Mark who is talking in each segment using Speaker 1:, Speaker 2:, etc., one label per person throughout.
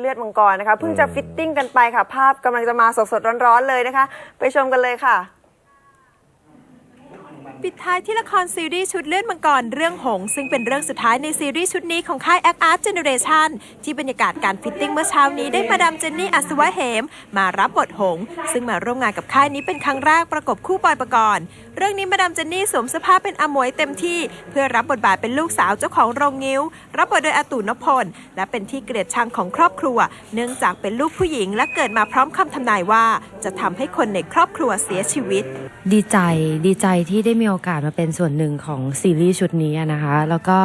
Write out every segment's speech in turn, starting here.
Speaker 1: เลือดมังกรนะคะเพิ่งจะฟิตติ้งกันไปค่ะ ภาพกำลังจะมาสดๆร้อนๆเลยนะคะ ไปชมกันเลยค่ะ
Speaker 2: ปิดท้ายที่ละครซีรีส์ชุดเลื่อดมังกรเรื่องหง ซึ่งเป็นเรื่องสุดท้ายในซีรีส์ชุดนี้ของค่าย Act Art Generation ที่บรรยากาศการฟิตติ้งเมื่อเช้านี้ได้มาดามเจนนี่อัศวะเหม มารับบทหง ซึ่งมาร่วมงานกับค่ายนี้เป็นครั้งแรกประกบคู่บอยปกรณ์เรื่องนี้มาดามเจนนี่สวมเสื้อผ้าเป็นอมวยเต็มที่ เพื่อรับบทบาทเป็นลูกสาวเจ้าของโรงงิ้ว รับบทโดยอาตู่นพพลและเป็นที่เกลียดชังของครอบครัว เนื่องจากเป็นลูกผู้หญิงและเกิดมาพร้อมคำทำนายว่า จะทำให้คนในครอบครัวเสียชีวิต
Speaker 3: ดีใจดีใจที่ได้มีโอกาสมาเป็นส่วนหนึ่งของซีรีส์ชุดนี้นะคะ แล้วก็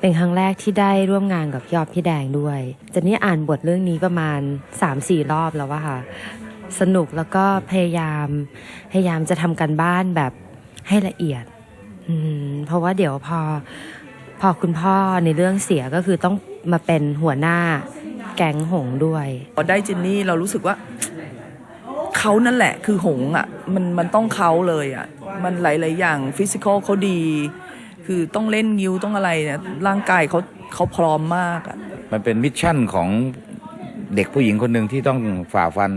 Speaker 3: เป็นครั้งแรกที่ได้ร่วมงานกับยอดพี่แดงด้วยเจนนี่อ่านบทเรื่องนี้ประมาณ 3-4 รอบแล้วว่าค่ะ สนุกแล้วก็พยายามพยายามจะทำกันบ้านแบบให้ละเอียดเพราะว่าเดี๋ยวพอพอคุณพ่อในเรื่องเสียก็คือต้องมาเป็นหัวหน้าแก๊งหงด้วย
Speaker 4: พอได้เจนนี่เรารู้สึกว่าเขานั่นแหละคือหงอะ มันมันต้องเขาเลยอะ มันหลาย ๆ อย่างฟิสิกอลเขาดี คือต้องเล่นยิวต้องอะไรเนี่ยร่างกายเขาเขาพร้อมมากอะ
Speaker 5: มันเป็นมิชชั่นของเด็กผู้หญิงคนหนึ่งที่ต้องฝ่าฟัน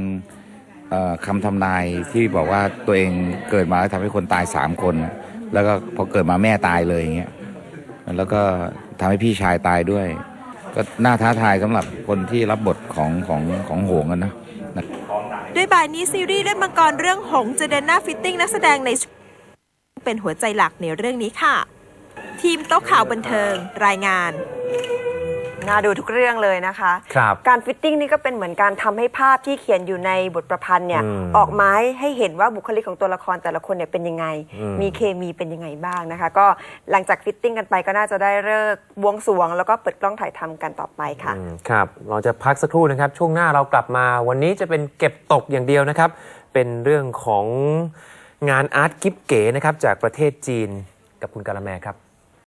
Speaker 5: เอ่อคำทำนายที่บอกว่าตัวเองเกิดมาแล้วทำให้คนตายสามคน แล้วก็พอเกิดมาแม่ตายเลยอย่างเงี้ยแล้วก็ทำให้พี่ชายตายด้วย ก็น่าท้าทายสำหรับคนที่รับบทของของของโหงกันนะ
Speaker 2: ด้วยบ่ายนี้ซีรีส์เลือดมังกรเรื่องหงส์จะเดินหน้าฟิตติ้งนักแสดงในชุด เป็นหัวใจหลักในเรื่องนี้ค่ะ ทีมโต๊ะข่าวบันเทิงรายงาน
Speaker 1: น่าดูทุกเรื่องเลยนะคะ
Speaker 6: ครับ
Speaker 1: การฟิตติ้งนี่ก็เป็นเหมือนการทำให้ภาพที่เขียนอยู่ในบทประพันธ์เนี่ย
Speaker 6: อืม
Speaker 1: ออกมาให้เห็นว่าบุคลิกของตัวละครแต่ละคนเนี่ยเป็นยังไง
Speaker 6: อืม
Speaker 1: มีเคมีเป็นยังไงบ้างนะคะ ก็หลังจากฟิตติ้งกันไปก็น่าจะได้เลิกบวงสรวง แล้วก็เปิดกล้องถ่ายทำกันต่อไปค่ะ
Speaker 6: อืมครับ เราจะพักสักครู่นะครับ ช่วงหน้าเรากลับมา วันนี้จะเป็นเก็บตกอย่างเดียวนะครับ เป็นเรื่องของ งานอาร์ตกิฟเก๋นะครับจากประเทศจีนกับคุณกาละแมครับ